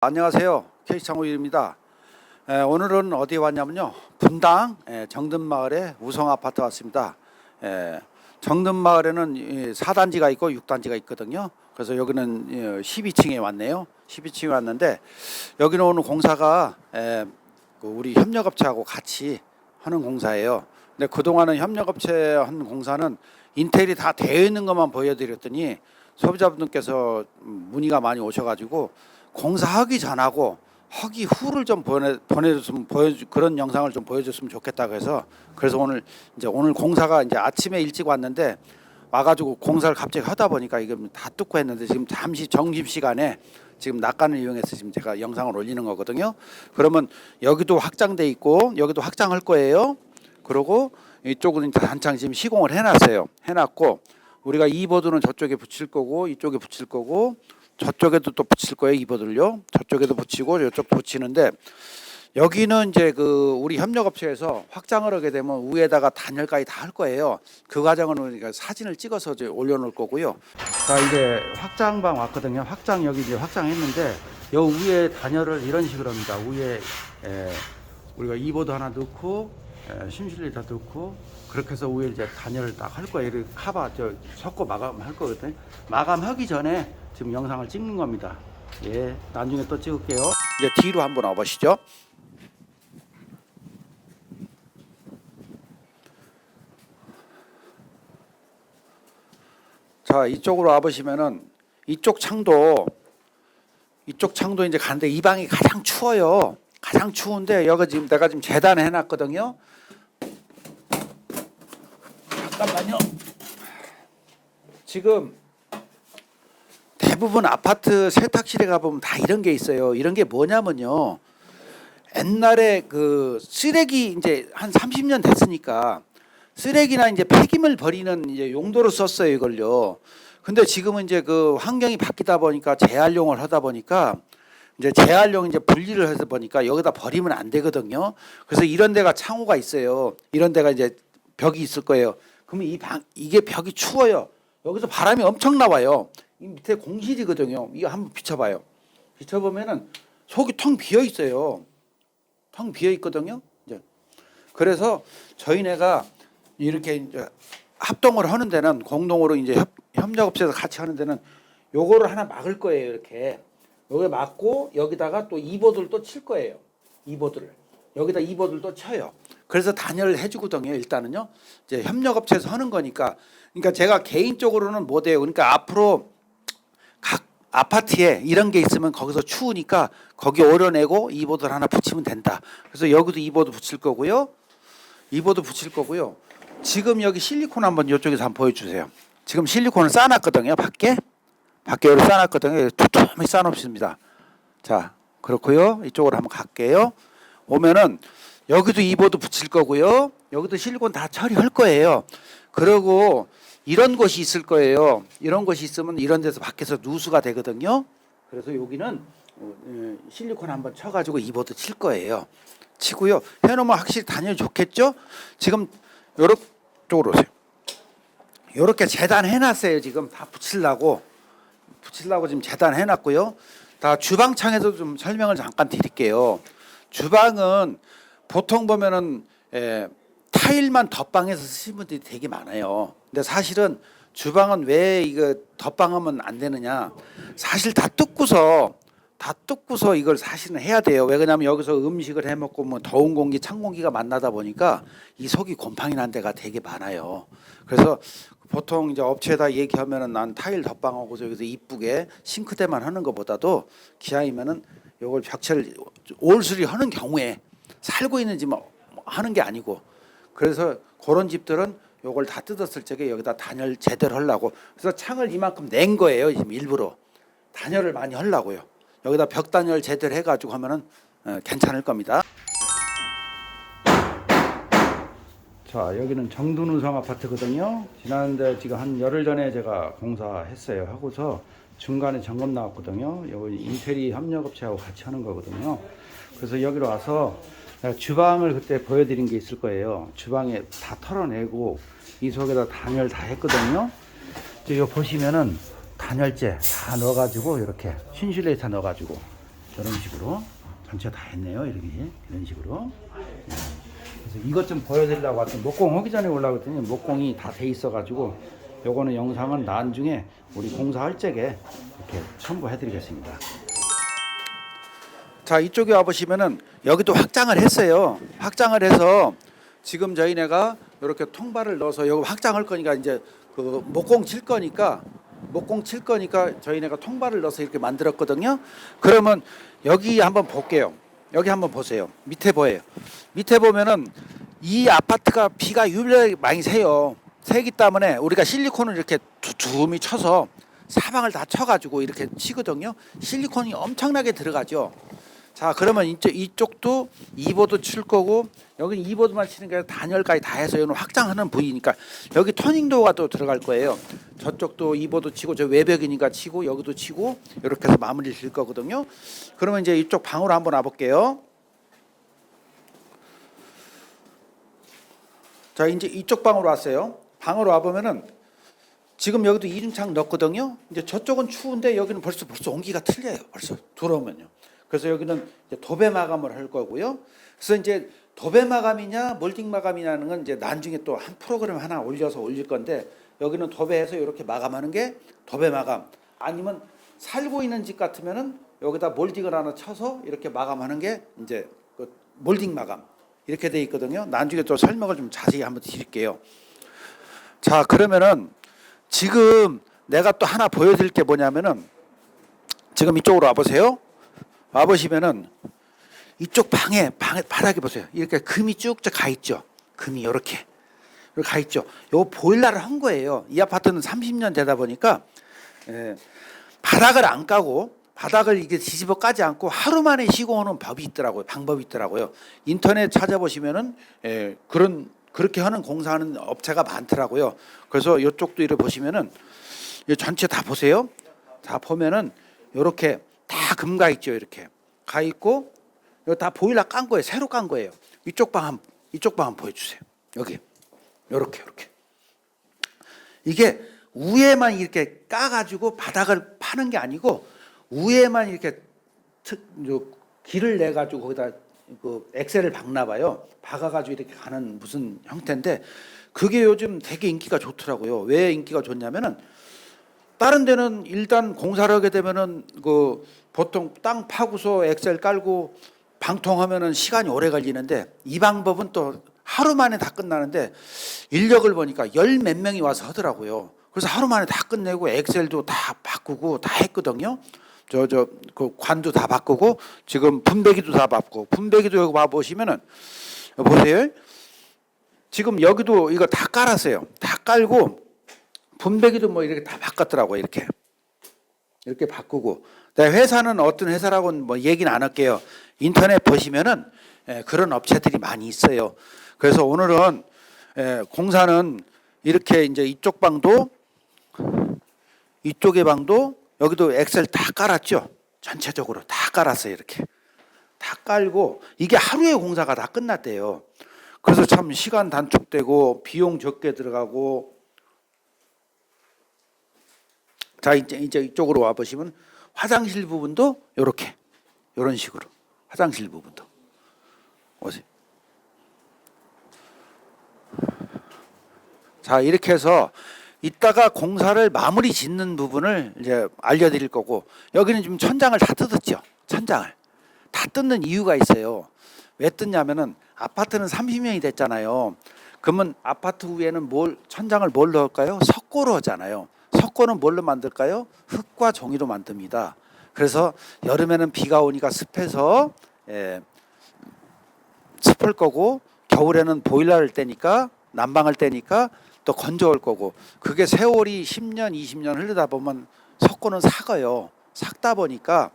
안녕하세요. 케이 창호입니다. 오늘은 어디에 왔냐면요. 분당 에, 정든마을에 우성 아파트 왔습니다. 에, 정든마을에는 이 4단지가 있고 6단지가 있거든요. 그래서 여기는 예, 12층에 왔네요. 12층에 왔는데 여기는 오늘 공사가 에, 그 우리 협력업체하고 같이 하는 공사예요. 근데 그동안은 협력업체 한 공사는 인테리어 다 되어 있는 것만 보여드렸더니 소비자분들께서 문의가 많이 오셔가지고 공사하기 전하고 하기 후를 좀 보내 보내줬으면 보여주 그런 영상을 좀 보여줬으면 좋겠다고 해서 그래서 오늘 이제 오늘 공사가 이제 아침에 일찍 왔는데 와가지고 공사를 갑자기 하다 보니까 이거 다 뜯고 했는데 지금 잠시 점심 시간에 지금 낙관을 이용해서 지금 제가 영상을 올리는 거거든요. 그러면 여기도 확장돼 있고 여기도 확장할 거예요. 그리고 이쪽은 이제 한창 지금 시공을 해놨어요. 해놨고 우리가 이 보드는 저쪽에 붙일 거고 이쪽에 붙일 거고 저쪽에도 또 붙일 거예요 이보들요. 저쪽에도 붙이고 이쪽도 붙이는데 여기는 이제 그 우리 협력업체에서 확장을 하게 되면 위에다가 단열까지 다 할 거예요. 그 과정은 우리가 사진을 찍어서 이제 올려놓을 거고요. 자 이제 확장방 왔거든요. 확장 여기 이제 확장했는데 여 위에 단열을 이런 식으로 합니다. 위에 에, 우리가 이보드 하나 넣고 에, 심실리 다 넣고 그렇게 해서 위에 이제 단열을 딱 할 거예요. 이렇게 카바 저 섞고 마감할 거거든요. 마감하기 전에 지금 영상을 찍는 겁니다. 예, 나중에 또 찍을게요. 이제 뒤로 한번 와보시죠. 자, 이쪽으로 와보시면은 이쪽 창도 이쪽 창도 이제 가는데 이 방이 가장 추워요. 가장 추운데 여기 지금 내가 지금 재단해 놨거든요. 잠깐만요. 지금 대부분 아파트 세탁실에 가보면 다 이런 게 있어요. 이런 게 뭐냐면요. 옛날에 그 쓰레기 이제 한 30년 됐으니까 쓰레기나 이제 폐기물 버리는 이제 용도로 썼어요 이걸요. 근데 지금은 이제 그 환경이 바뀌다 보니까 재활용을 하다 보니까 이제 재활용 이제 분리를 해서 보니까 여기다 버리면 안 되거든요. 그래서 이런 데가 창호가 있어요. 이런 데가 이제 벽이 있을 거예요. 그러면 이 방 이게 벽이 추워요. 여기서 바람이 엄청 나와요. 이 밑에 공실이거든요. 이거 한번 비춰봐요. 비춰보면은 속이 텅 비어 있어요. 텅 비어 있거든요. 이제 그래서 저희네가 이렇게 이제 합동을 하는 데는 공동으로 이제 협, 협력업체에서 같이 하는 데는 요거를 하나 막을 거예요. 이렇게 여기 막고 여기다가 또 이보드를 또 칠 거예요. 이보드를 여기다 이보드를 또 쳐요. 그래서 단열을 해주거든요. 일단은요. 이제 협력업체에서 하는 거니까 그러니까 제가 개인적으로는 못해요. 그러니까 앞으로 각 아파트에 이런 게 있으면 거기서 추우니까 거기 오려내고 이보드를 하나 붙이면 된다. 그래서 여기도 이보드 붙일 거고요. 이보드 붙일 거고요. 지금 여기 실리콘 한번 이쪽에서 한번 보여주세요. 지금 실리콘을 쌓아놨거든요. 밖에 밖에 여기 쌓아놨거든요. 두툼히 쌓아놓습니다. 자 그렇고요. 이쪽으로 한번 갈게요. 오면은 여기도 이보드 붙일 거고요. 여기도 실리콘 다 처리할 거예요. 그리고 이런 곳이 있을 거예요. 이런 곳이 있으면 이런 데서 밖에서 누수가 되거든요. 그래서 여기는 어, 예, 실리콘 한번 쳐가지고 이보드 칠 거예요. 치고요. 해놓으면 확실히 단열 좋겠죠? 지금 요렇 쪽으로 오세요. 요렇게 재단 해놨어요. 지금 다 붙이려고 붙이려고 지금 재단 해놨고요. 다 주방창에도 좀 설명을 잠깐 드릴게요. 주방은 보통 보면은 에, 타일만 덧방해서 쓰시는 분들이 되게 많아요. 근데 사실은 주방은 왜 이거 덧방하면 안 되느냐? 사실 다 뜯고서 다 뜯고서 이걸 사실은 해야 돼요. 왜 그러냐면 여기서 음식을 해 먹고 뭐 더운 공기, 찬 공기가 만나다 보니까 이 속이 곰팡이 난 데가 되게 많아요. 그래서 보통 이제 업체에다 얘기하면은 난 타일 덧방하고서 여기서 이쁘게 싱크대만 하는 것보다도 기왕이면은 요걸 벽체를 올수리 하는 경우에 살고 있는 집은 하는 게 아니고 그래서 그런 집들은 요걸 다 뜯었을 적에 여기다 단열 제대로 하려고. 그래서 창을 이만큼 낸 거예요 지금 일부러. 단열을 많이 하려고요. 여기다 벽 단열 제대로 해가지고 하면은 어, 괜찮을 겁니다. 자 여기는 정둔우성 아파트거든요. 지난데 지금 한 열흘 전에 제가 공사했어요. 하고서 중간에 점검 나왔거든요. 여기 인테리 협력업체하고 같이 하는 거거든요. 그래서 여기로 와서 주방을 그때 보여드린 게 있을 거예요 주방에 다 털어내고 이 속에다 단열 다 했거든요 이거 보시면은 단열재 다 넣어가지고 이렇게 신슐레이터 넣어가지고 저런 식으로 전체 다 했네요. 이렇게 이런 식으로. 예. 그래서 이것 좀 보여드리려고 왔더니 목공 하기 전에 올라갔더니 목공이 다 돼 있어가지고 요거는 영상은 나중에 우리 공사할 적에 이렇게 첨부해드리겠습니다. 자 이쪽에 와 보시면은 여기도 확장을 했어요. 확장을 해서 지금 저희네가 이렇게 통발을 넣어서 여기 확장할 거니까 이제 그 목공 칠 거니까 목공 칠 거니까 저희네가 통발을 넣어서 이렇게 만들었거든요. 그러면 여기 한번 볼게요. 여기 한번 보세요. 밑에 보여요. 밑에 보면은 이 아파트가 비가 유별나게 많이 새요. 새기 때문에 우리가 실리콘을 이렇게 두- 두음이 쳐서 사방을 다 쳐가지고 이렇게 치거든요. 실리콘이 엄청나게 들어가죠. 자 그러면 이쪽, 이쪽도 2보드 칠 거고 여기 2보드만 치는 게 아니라 단열까지 다 해서 이건 확장하는 부위니까 여기 터닝도어가 또 들어갈 거예요 저쪽도 2보드 치고 저 외벽이니까 치고 여기도 치고 이렇게 해서 마무리를 질 거거든요 그러면 이제 이쪽 방으로 한번 와볼게요 자 이제 이쪽 방으로 왔어요 방으로 와보면은 지금 여기도 이중창 넣었거든요. 이제 저쪽은 추운데 여기는 벌써 벌써 온기가 틀려요. 벌써 들어오면요. 그래서 여기는 도배 마감을 할 거고요. 그래서 이제 도배 마감이냐 몰딩 마감이냐는 건 이제 나중에 또 한 프로그램 하나 올려서 올릴 건데 여기는 도배해서 이렇게 마감하는 게 도배 마감. 아니면 살고 있는 집 같으면은 여기다 몰딩을 하나 쳐서 이렇게 마감하는 게 이제 그 몰딩 마감 이렇게 돼 있거든요. 나중에 또 설명을 좀 자세히 한번 드릴게요. 자 그러면은 지금 내가 또 하나 보여드릴 게 뭐냐면은 지금 이쪽으로 와보세요. 와보시면은 이쪽 방에 방에 바닥에 보세요. 이렇게 금이 쭉쭉 가 있죠. 금이 이렇게 가 있죠. 요 보일러를 한 거예요. 이 아파트는 30년 되다 보니까 예, 바닥을 안 까고 바닥을 이게 뒤집어 까지 않고 하루 만에 시공하는 법이 있더라고요. 방법이 있더라고요. 인터넷 찾아보시면은 예, 그런 그렇게 하는 공사하는 업체가 많더라고요. 그래서 이쪽도 이렇게 보시면은 이 전체 다 보세요. 다 보면은 이렇게 다 금 가 있죠. 이렇게 가 있고 이거 다 보일러 깐 거예요. 새로 깐 거예요. 이쪽 방 한, 이쪽 방 한번 보여주세요. 여기 이렇게 이렇게 이게 위에만 이렇게 까가지고 바닥을 파는 게 아니고 위에만 이렇게 특, 요 길을 내 가지고 거기다 그 엑셀을 박나 봐요. 박아가지고 이렇게 가는 무슨 형태인데 그게 요즘 되게 인기가 좋더라고요. 왜 인기가 좋냐면은 다른 데는 일단 공사를 하게 되면은 그 보통 땅 파고서 엑셀 깔고 방통하면은 시간이 오래 걸리는데 이 방법은 또 하루 만에 다 끝나는데 인력을 보니까 열 몇 명이 와서 하더라고요. 그래서 하루 만에 다 끝내고 엑셀도 다 바꾸고 다 했거든요. 저 저 그 관도 다 바꾸고 지금 분배기도 다 바꾸고 분배기도 여기 봐 보시면은 보세요. 지금 여기도 이거 다 깔았어요. 다 깔고 분배기도 뭐 이렇게 다 바꿨더라고요. 이렇게 이렇게 바꾸고. 내 회사는 어떤 회사라고는 뭐 얘기는 안 할게요. 인터넷 보시면은 예, 그런 업체들이 많이 있어요. 그래서 오늘은 예, 공사는 이렇게 이제 이쪽 방도 이쪽의 방도 여기도 엑셀 다 깔았죠. 전체적으로 다 깔았어요. 이렇게 다 깔고 이게 하루의 공사가 다 끝났대요. 그래서 참 시간 단축되고 비용 적게 들어가고 자 이제 이쪽으로 와 보시면 화장실 부분도 이렇게 이런 식으로 화장실 부분도 오세요. 자 이렇게 해서 이따가 공사를 마무리 짓는 부분을 이제 알려드릴 거고 여기는 지금 천장을 다 뜯었죠. 천장을 다 뜯는 이유가 있어요. 왜 뜯냐면은 아파트는 30년이 됐잖아요. 그러면 아파트 위에는 뭘 천장을 뭘 넣을까요? 석고로 하잖아요. 석고는 뭘로 만들까요? 흙과 종이로 만듭니다. 그래서 여름에는 비가 오니까 습해서 예, 습할 거고 겨울에는 보일러를 떼니까 난방을 떼니까 또 건조할 거고 그게 세월이 10년, 20년 흐르다 보면 석고는 삭어요. 삭다 보니까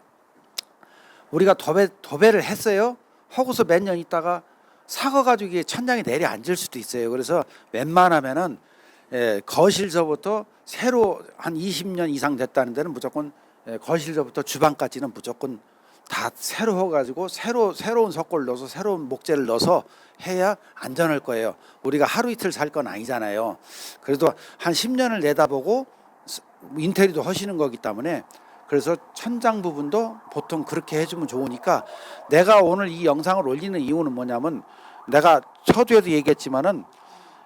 우리가 도배 도배를 했어요. 하고서 몇 년 있다가 삭어가지고 이게 천장이 내려앉을 수도 있어요. 그래서 웬만하면은 예, 거실서부터 새로 한 20년 이상 됐다는 데는 무조건 예, 거실서부터 주방까지는 무조건 다 새로 해가지고 새로 새로운 석고를 넣어서 새로운 목재를 넣어서 해야 안전할 거예요. 우리가 하루 이틀 살 건 아니잖아요. 그래도 한 10년을 내다보고 스- 인테리어도 하시는 거기 때문에 그래서 천장 부분도 보통 그렇게 해주면 좋으니까 내가 오늘 이 영상을 올리는 이유는 뭐냐면 내가 서두에도 얘기했지만은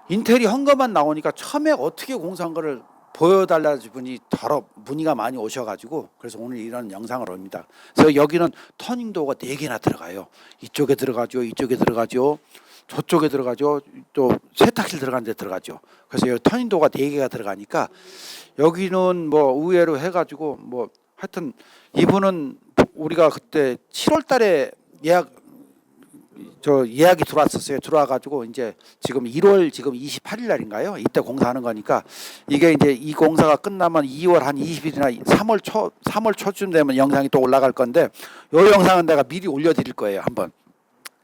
인텔이 헝거만 나오니까 처음에 어떻게 공사한 거를 보여달라는 분이 더러 문의가 많이 오셔가지고 그래서 오늘 이런 영상을 올립니다. 그래서 여기는 터닝도어가 네 개나 들어가요. 이쪽에 들어가죠, 이쪽에 들어가죠, 저쪽에 들어가죠, 또 세탁실 들어간 데 들어가죠. 그래서 여기 터닝도어가 네 개가 들어가니까 여기는 뭐 의외로 해가지고 뭐 하여튼 이분은 우리가 그때 7월 달에 예약 저 예약이 들어왔었어요. 들어와가지고 이제 지금 1월 지금 28일 날인가요? 이때 공사하는 거니까 이게 이제 이 공사가 끝나면 2월 한 20일이나 3월 초 3월 초쯤 되면 영상이 또 올라갈 건데 요 영상은 내가 미리 올려드릴 거예요. 한번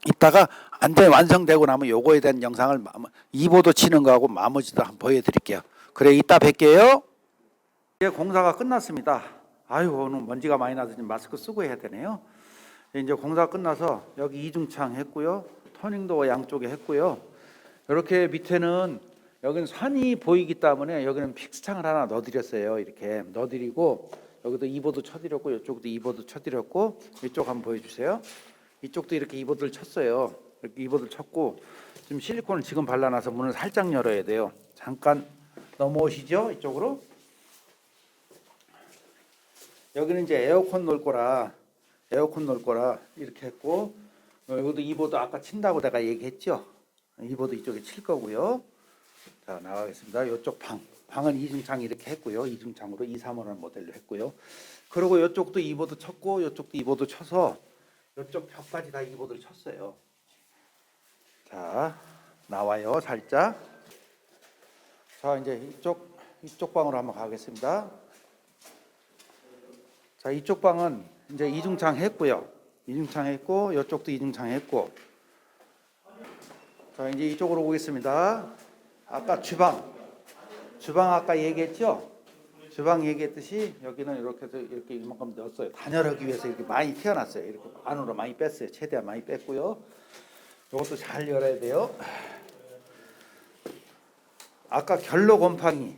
이따가 완전히 완성되고 나면 요거에 대한 영상을 이보도 치는 거하고 나머지도 한번 보여드릴게요. 그래 이따 뵐게요. 이제 공사가 끝났습니다. 아유 오늘 먼지가 많이 나서 지금 마스크 쓰고 해야 되네요. 이제 공사 끝나서 여기 이중창 했고요. 터닝도 양쪽에 했고요. 이렇게 밑에는 여기는 산이 보이기 때문에 여기는 픽스창을 하나 넣어드렸어요. 이렇게 넣어드리고 여기도 이보드 쳐드렸고 이쪽도 이보드 쳐드렸고 이쪽 한번 보여주세요. 이쪽도 이렇게 이보드를 쳤어요. 이렇게 이보드를 쳤고 지금 실리콘을 지금 발라놔서 문을 살짝 열어야 돼요. 잠깐 넘어오시죠 이쪽으로. 여기는 이제 에어컨 놓을 거라 에어컨 놓을 거라 이렇게 했고 어, 여기도 이보드 아까 친다고 내가 얘기했죠. 이보드 이쪽에 칠 거고요. 자 나가겠습니다. 이쪽 방 방은 이중창 이렇게 했고요. 이중창으로 2, 3원 모델로 했고요. 그리고 이쪽도 이보드 쳤고 이쪽도 이보드 쳐서 이쪽 벽까지 다 이보드를 쳤어요. 자 나와요 살짝. 자 이제 이쪽 이쪽 방으로 한번 가겠습니다. 자 이쪽 방은 이제 이중창 했고요. 이중창 했고 이쪽도 이중창 했고. 자 이제 이쪽으로 오겠습니다. 아까 주방 주방 아까 얘기했죠? 주방 얘기했듯이 여기는 이렇게 해서 이렇게 이만큼 넣었어요. 단열하기 위해서 이렇게 많이 튀어났어요. 이렇게 안으로 많이 뺐어요. 최대한 많이 뺐고요. 이것도 잘 열어야 돼요. 아까 결로 곰팡이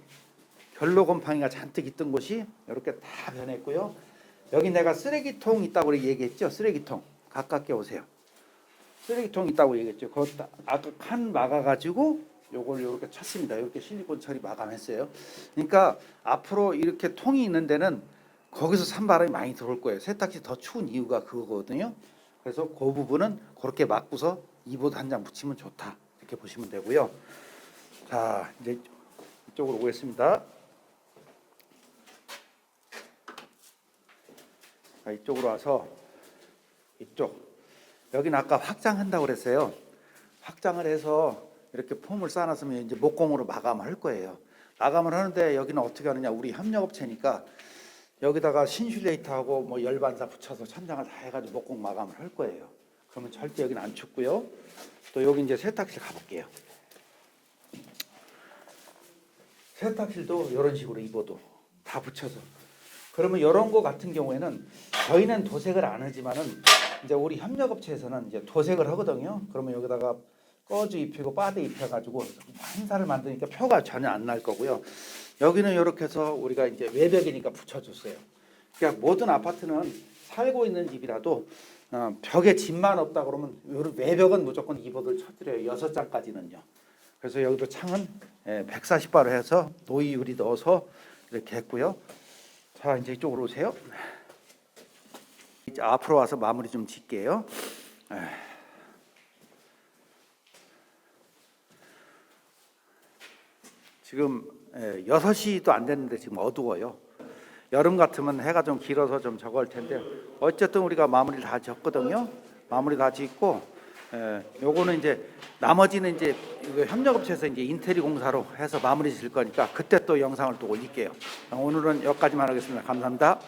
결로 곰팡이가 잔뜩 있던 곳이 이렇게 다 변했고요. 여기 내가 쓰레기통 있다고 얘기했죠. 쓰레기통 가깝게 오세요. 쓰레기통 있다고 얘기했죠. 그거 딱 아까 칸 막아가지고 요걸 이렇게 쳤습니다. 이렇게 실리콘 처리 마감했어요. 그러니까 앞으로 이렇게 통이 있는 데는 거기서 산바람이 많이 들어올 거예요. 세탁기 더 추운 이유가 그거거든요. 그래서 그 부분은 그렇게 막고서 이보드 한 장 붙이면 좋다. 이렇게 보시면 되고요. 자 이제 이쪽으로 오겠습니다. 이쪽으로 와서 이쪽 여기는 아까 확장한다고 그랬어요. 확장을 해서 이렇게 폼을 쌓아놨으면 이제 목공으로 마감을 할 거예요. 마감을 하는데 여기는 어떻게 하느냐? 우리 협력업체니까 여기다가 신슐레이트하고 뭐 열반사 붙여서 천장을 다 해가지고 목공 마감을 할 거예요. 그러면 절대 여기는 안 춥고요. 또 여기 이제 세탁실 가볼게요. 세탁실도 이런 식으로 입어도 다 붙여서 그러면 이런 거 같은 경우에는 저희는 도색을 안 하지만은 이제 우리 협력업체에서는 이제 도색을 하거든요. 그러면 여기다가 꺼즈 입히고 바드 입혀가지고 한사를 만드니까 표가 전혀 안 날 거고요. 여기는 이렇게 해서 우리가 이제 외벽이니까 붙여줬어요. 그러니까 모든 아파트는 살고 있는 집이라도 어, 벽에 집만 없다 그러면 요 외벽은 무조건 이보드를 쳐드려요. 여섯 장까지는요. 그래서 여기도 창은 140바로 해서 노이 유리 넣어서 이렇게 했고요. 자 이제 이쪽으로 오세요. 이제 앞으로 와서 마무리 좀 짓게요. 지금 6시도 안 됐는데 지금 어두워요. 여름 같으면 해가 좀 길어서 좀 저거 할 텐데 어쨌든 우리가 마무리를 다 짓거든요. 마무리 다 짓고 에, 요거는 이제 나머지는 이제 이거 협력업체에서 이제 인테리 공사로 해서 마무리 질 거니까 그때 또 영상을 또 올릴게요. 오늘은 여기까지만 하겠습니다. 감사합니다.